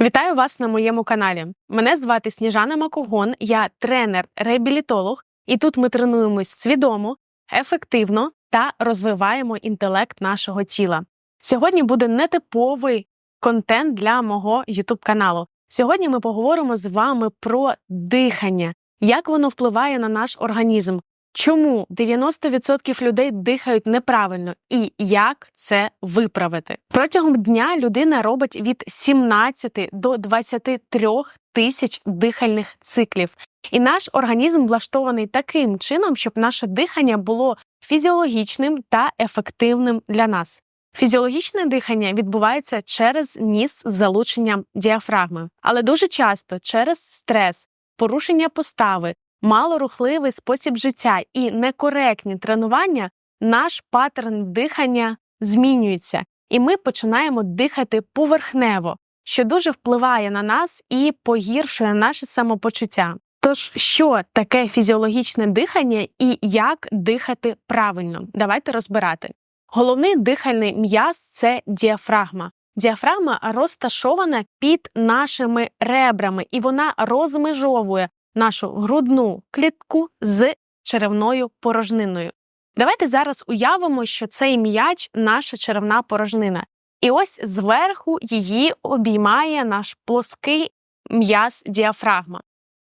Вітаю вас на моєму каналі. Мене звати Сніжана Макогон, я тренер-реабілітолог, і тут ми тренуємось свідомо, ефективно та розвиваємо інтелект нашого тіла. Сьогодні буде нетиповий контент для мого YouTube каналу. Сьогодні ми поговоримо з вами про дихання, як воно впливає на наш організм, чому 90% людей дихають неправильно і як це виправити. Протягом дня людина робить від 17 до 23 тисяч дихальних циклів. І наш організм влаштований таким чином, щоб наше дихання було фізіологічним та ефективним для нас. Фізіологічне дихання відбувається через ніс з залученням діафрагми, але дуже часто через стрес, порушення постави, малорухливий спосіб життя і некоректні тренування наш паттерн дихання змінюється, і ми починаємо дихати поверхнево, що дуже впливає на нас і погіршує наше самопочуття. Тож, що таке фізіологічне дихання і як дихати правильно? Давайте розбирати. Головний дихальний м'яз це діафрагма. Діафрагма розташована під нашими ребрами, і вона розмежовує нашу грудну клітку з черевною порожниною. Давайте зараз уявимо, що цей м'яч наша черевна порожнина. І ось зверху її обіймає наш плоский м'яз діафрагма.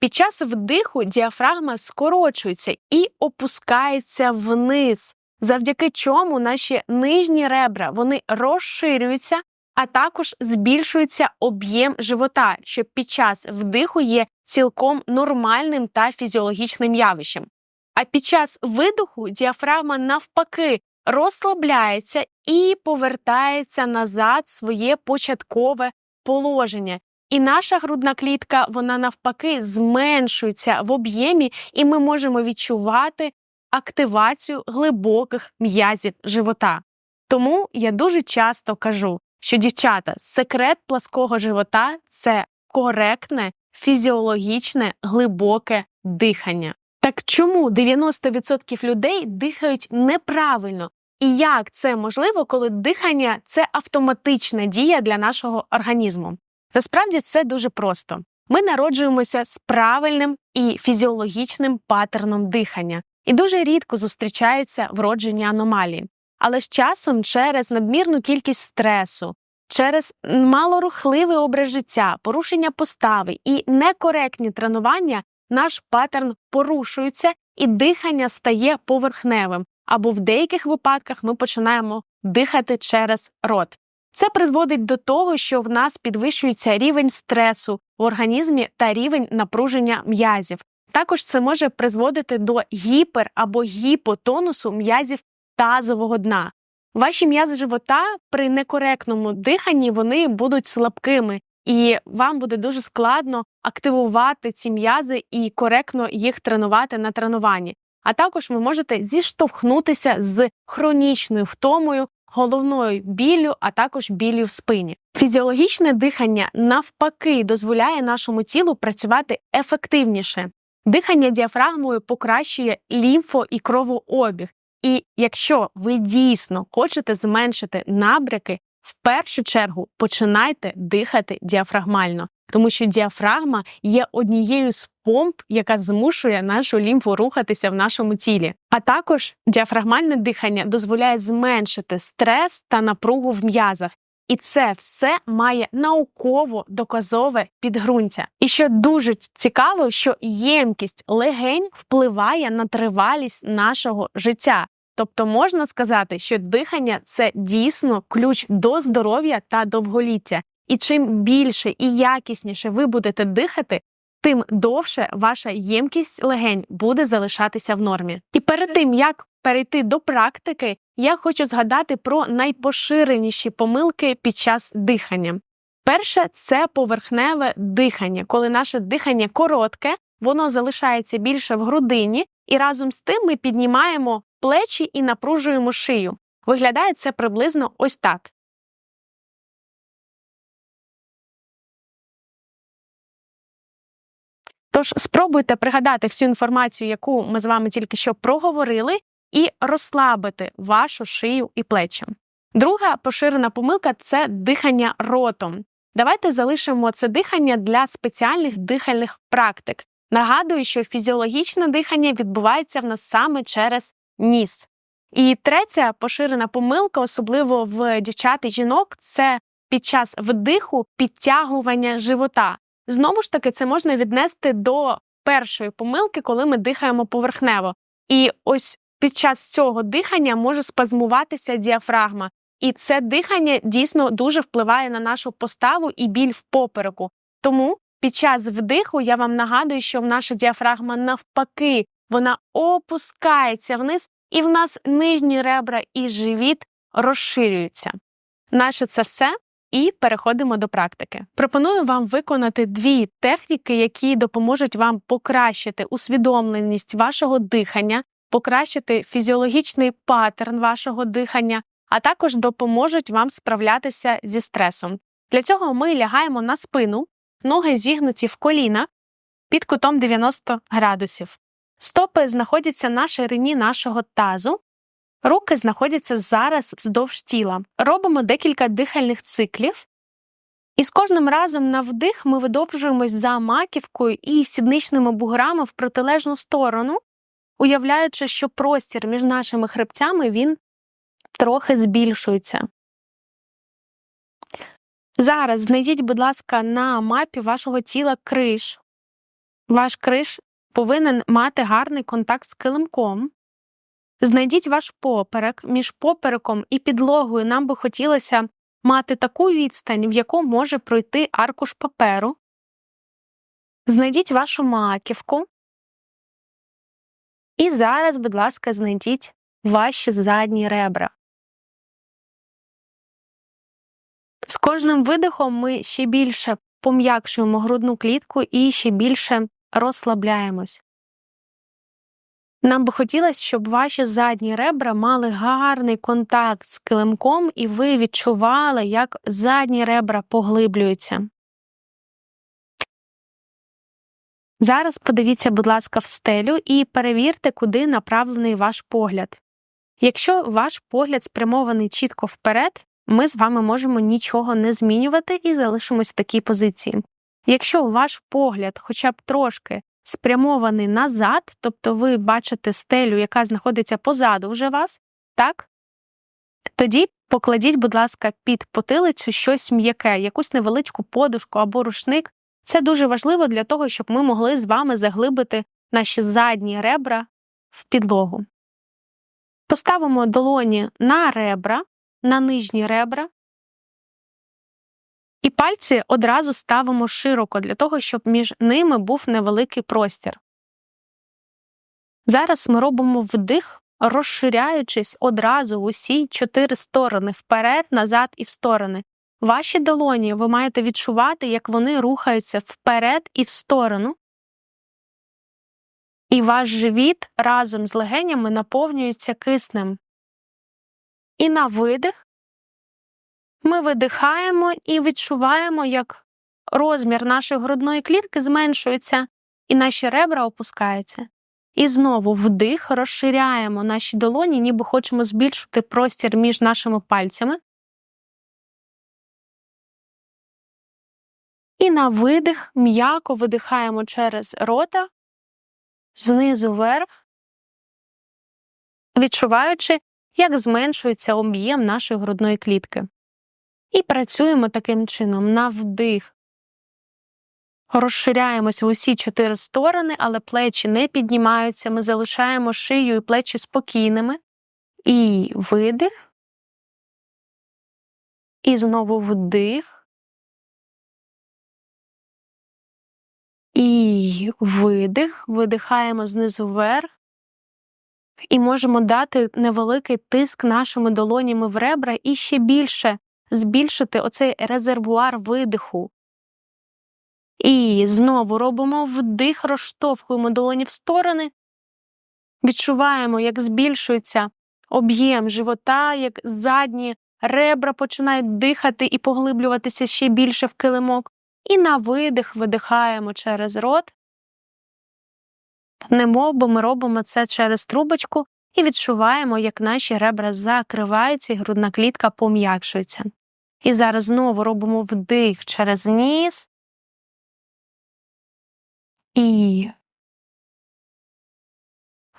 Під час вдиху діафрагма скорочується і опускається вниз, завдяки чому наші нижні ребра вони розширюються, а також збільшується об'єм живота, що під час вдиху є цілком нормальним та фізіологічним явищем. А під час видоху діафрагма навпаки розслабляється і повертається назад в своє початкове положення. І наша грудна клітка, вона навпаки зменшується в об'ємі, і ми можемо відчувати активацію глибоких м'язів живота. Тому я дуже часто кажу, що дівчата, секрет плаского живота це коректне, фізіологічне, глибоке дихання. Так чому 90% людей дихають неправильно? І як це можливо, коли дихання це автоматична дія для нашого організму? Насправді це дуже просто. Ми народжуємося з правильним і фізіологічним паттерном дихання, і дуже рідко зустрічаються вроджені аномалії. Але з часом через надмірну кількість стресу, через малорухливий образ життя, порушення постави і некоректні тренування наш паттерн порушується і дихання стає поверхневим, або в деяких випадках ми починаємо дихати через рот. Це призводить до того, що в нас підвищується рівень стресу в організмі та рівень напруження м'язів. Також це може призводити до гіпер або гіпотонусу м'язів тазового дна. Ваші м'язи живота при некоректному диханні вони будуть слабкими, і вам буде дуже складно активувати ці м'язи і коректно їх тренувати на тренуванні. А також ви можете зіштовхнутися з хронічною втомою, головною біллю, а також біллю в спині. Фізіологічне дихання навпаки дозволяє нашому тілу працювати ефективніше. Дихання діафрагмою покращує лімфо і кровообіг. І якщо ви дійсно хочете зменшити набряки, в першу чергу починайте дихати діафрагмально, тому що діафрагма є однією з помп, яка змушує нашу лімфу рухатися в нашому тілі. А також діафрагмальне дихання дозволяє зменшити стрес та напругу в м'язах. І це все має науково доказове підґрунтя. І що дуже цікаво, що ємкість легень впливає на тривалість нашого життя. Тобто можна сказати, що дихання це дійсно ключ до здоров'я та довголіття. І чим більше і якісніше ви будете дихати, тим довше ваша ємкість легень буде залишатися в нормі. І перед тим як перейти до практики, я хочу згадати про найпоширеніші помилки під час дихання. Перше це поверхневе дихання, коли наше дихання коротке, воно залишається більше в грудині, і разом з тим ми піднімаємо плечі і напружуємо шию. Виглядає це приблизно ось так. Тож спробуйте пригадати всю інформацію, яку ми з вами тільки що проговорили, і розслабити вашу шию і плечі. Друга поширена помилка це дихання ротом. давайте залишимо це дихання для спеціальних дихальних практик. Нагадую, що фізіологічне дихання відбувається в нас саме через ніс. І третя поширена помилка, особливо в дівчат і жінок, це під час вдиху підтягування живота. Знову ж таки, це можна віднести до першої помилки, коли ми дихаємо поверхнево. І ось під час цього дихання може спазмуватися діафрагма. І це дихання дійсно дуже впливає на нашу поставу і біль в попереку. Тому під час вдиху я вам нагадую, що наша діафрагма навпаки вона опускається вниз, і в нас нижні ребра і живіт розширюються. Наше це все. І переходимо до практики. Пропоную вам виконати дві техніки, які допоможуть вам покращити усвідомленість вашого дихання, покращити фізіологічний паттерн вашого дихання, а також допоможуть вам справлятися зі стресом. Для цього ми лягаємо на спину, ноги зігнуті в коліна під кутом 90 градусів. Стопи знаходяться на ширині нашого тазу, руки знаходяться зараз вздовж тіла. Робимо декілька дихальних циклів. І з кожним разом на вдих ми видовжуємось за маківкою і сідничними буграми в протилежну сторону, уявляючи, що простір між нашими хребцями він трохи збільшується. Зараз знайдіть, будь ласка, на мапі вашого тіла криш. Ваш криш повинен мати гарний контакт з килимком. Знайдіть ваш поперек. Між попереком і підлогою нам би хотілося мати таку відстань, в яку може пройти аркуш паперу. Знайдіть вашу маківку. І зараз, будь ласка, знайдіть ваші задні ребра. З кожним видихом ми ще більше пом'якшуємо грудну клітку і ще більше розслабляємось. Нам би хотілося, щоб ваші задні ребра мали гарний контакт з килимком, і ви відчували, як задні ребра поглиблюються. Зараз подивіться, будь ласка, в стелю і перевірте, куди направлений ваш погляд. Якщо ваш погляд спрямований чітко вперед, ми з вами можемо нічого не змінювати і залишимось в такій позиції. Якщо ваш погляд хоча б трошки спрямований назад, тобто ви бачите стелю, яка знаходиться позаду вже вас, так? Тоді покладіть, будь ласка, під потилицю щось м'яке, якусь невеличку подушку або рушник. Це дуже важливо для того, щоб ми могли з вами заглибити наші задні ребра в підлогу. Поставимо долоні на ребра, на нижні ребра. І пальці одразу ставимо широко для того, щоб між ними був невеликий простір. Зараз ми робимо вдих, розширяючись одразу в усі чотири сторони вперед, назад і в сторони. Ваші долоні ви маєте відчувати, як вони рухаються вперед і в сторону. І ваш живіт разом з легенями наповнюється киснем. І на видих ми видихаємо і відчуваємо, як розмір нашої грудної клітки зменшується, і наші ребра опускаються. І знову вдих, розширяємо наші долоні, ніби хочемо збільшити простір між нашими пальцями. І на видих м'яко видихаємо через рота, знизу вверх, відчуваючи, як зменшується об'єм нашої грудної клітки. І працюємо таким чином на вдих. Розширяємось в усі чотири сторони, але плечі не піднімаються. Ми залишаємо шию і плечі спокійними. І видих. І знову вдих. І видих. Видихаємо знизу вверх. І можемо дати невеликий тиск нашими долонями в ребра і ще більше збільшити оцей резервуар видиху. І знову робимо вдих, розштовхуємо долоні в сторони, відчуваємо, як збільшується об'єм живота, як задні ребра починають дихати і поглиблюватися ще більше в килимок. І на видих видихаємо через рот. Немов би ми робимо це через трубочку і відчуваємо, як наші ребра закриваються і грудна клітка пом'якшується. І зараз знову робимо вдих через ніс. І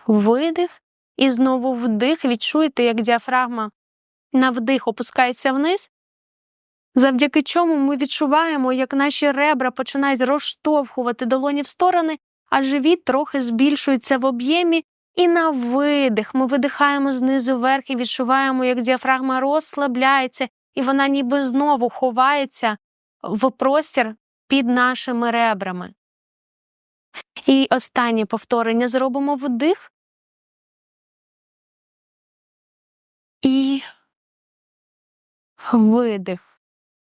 видих. І знову вдих. Відчуєте, як діафрагма на вдих опускається вниз, завдяки чому ми відчуваємо, як наші ребра починають розштовхувати долоні в сторони, а живіт трохи збільшується в об'ємі. І на видих ми видихаємо знизу вверх і відчуваємо, як діафрагма розслабляється, і вона ніби знову ховається в простір під нашими ребрами. І останнє повторення зробимо вдих. І видих.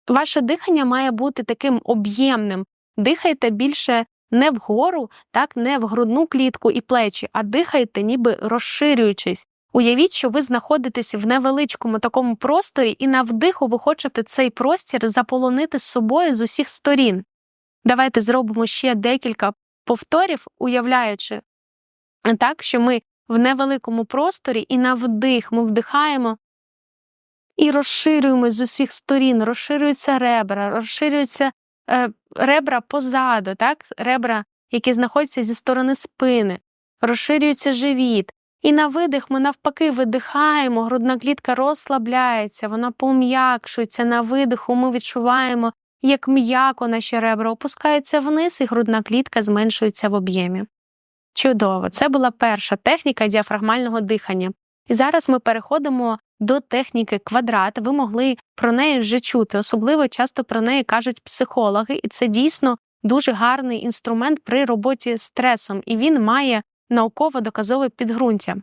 Ваше дихання має бути таким об'ємним. Дихайте більше не вгору, так, не в грудну клітку і плечі, а дихайте, ніби розширюючись. Уявіть, що ви знаходитесь в невеличкому такому просторі, і на вдиху ви хочете цей простір заполонити з собою з усіх сторін. Давайте зробимо ще декілька повторів, уявляючи так, що ми в невеликому просторі, і на вдих ми вдихаємо і розширюємо з усіх сторін, розширюються ребра, розширюються е, ребра позаду, так? ребра, які знаходяться зі сторони спини, розширюється живіт. І на видих ми навпаки видихаємо, грудна клітка розслабляється, вона пом'якшується. На видиху ми відчуваємо, як м'яко наші ребра опускаються вниз, і грудна клітка зменшується в об'ємі. Чудово! Це була перша техніка діафрагмального дихання. І зараз ми переходимо до техніки квадрат. Ви могли про неї вже чути. Особливо часто про неї кажуть психологи, і це дійсно дуже гарний інструмент при роботі з стресом, і він має науково-доказове підґрунтя.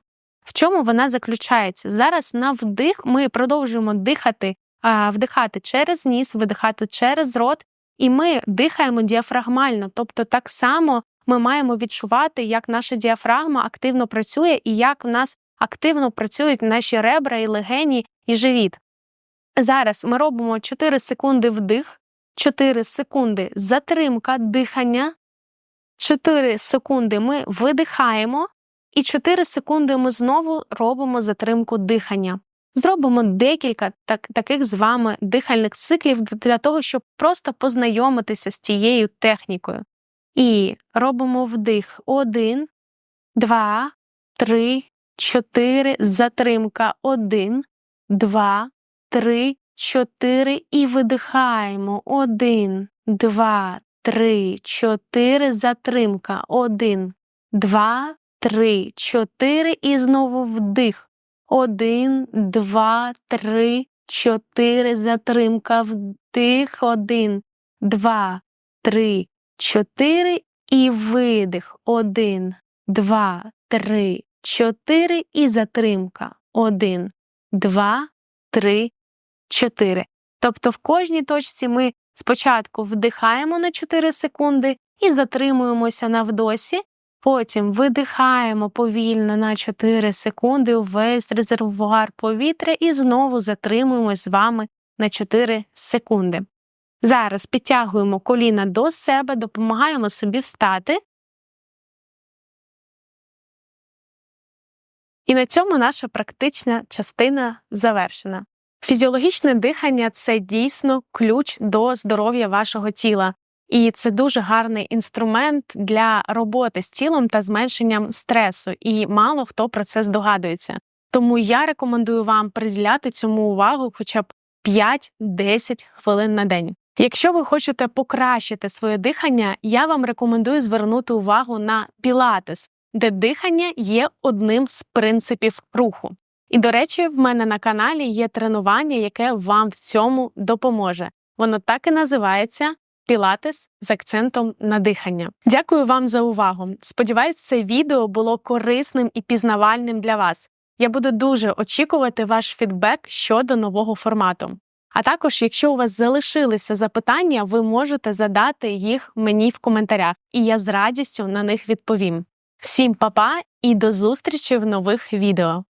В чому вона заключається? Зараз на вдих ми продовжуємо дихати, вдихати через ніс, видихати через рот, і ми дихаємо діафрагмально, тобто так само ми маємо відчувати, як наша діафрагма активно працює і як в нас активно працюють наші ребра і легені і живіт. Зараз ми робимо 4 секунди вдих, 4 секунди затримка дихання, 4 секунди ми видихаємо, і 4 секунди ми знову робимо затримку дихання. Зробимо декілька так, таких з вами дихальних циклів для того, щоб просто познайомитися з цією технікою. І робимо вдих. Один, два, три, чотири. Затримка. Один, два, три, чотири. І видихаємо. Один, два, три, чотири. Затримка. Один, два, три, чотири. І знову вдих. Один, два, три, чотири. Затримка. Вдих. Один, два, три, чотири і видих. Один, два, три, чотири і затримка. Один, два, три, чотири. Тобто в кожній точці ми спочатку вдихаємо на 4 секунди і затримуємося на вдосі, потім видихаємо повільно на 4 секунди увесь резервуар повітря і знову затримуємось з вами на 4 секунди. Зараз підтягуємо коліна до себе, допомагаємо собі встати. І на цьому наша практична частина завершена. Фізіологічне дихання це дійсно ключ до здоров'я вашого тіла, і це дуже гарний інструмент для роботи з тілом та зменшенням стресу, і мало хто про це здогадується. Тому я рекомендую вам приділяти цьому увагу хоча б 5-10 хвилин на день. Якщо ви хочете покращити своє дихання, я вам рекомендую звернути увагу на пілатес, де дихання є одним з принципів руху. І, до речі, в мене на каналі є тренування, яке вам в цьому допоможе. Воно так і називається Пілатес з акцентом на дихання. Дякую вам за увагу. Сподіваюсь, це відео було корисним і пізнавальним для вас. Я буду дуже очікувати ваш фідбек щодо нового формату. А також, якщо у вас залишилися запитання, ви можете задати їх мені в коментарях, і я з радістю на них відповім. Всім па-па і до зустрічі в нових відео!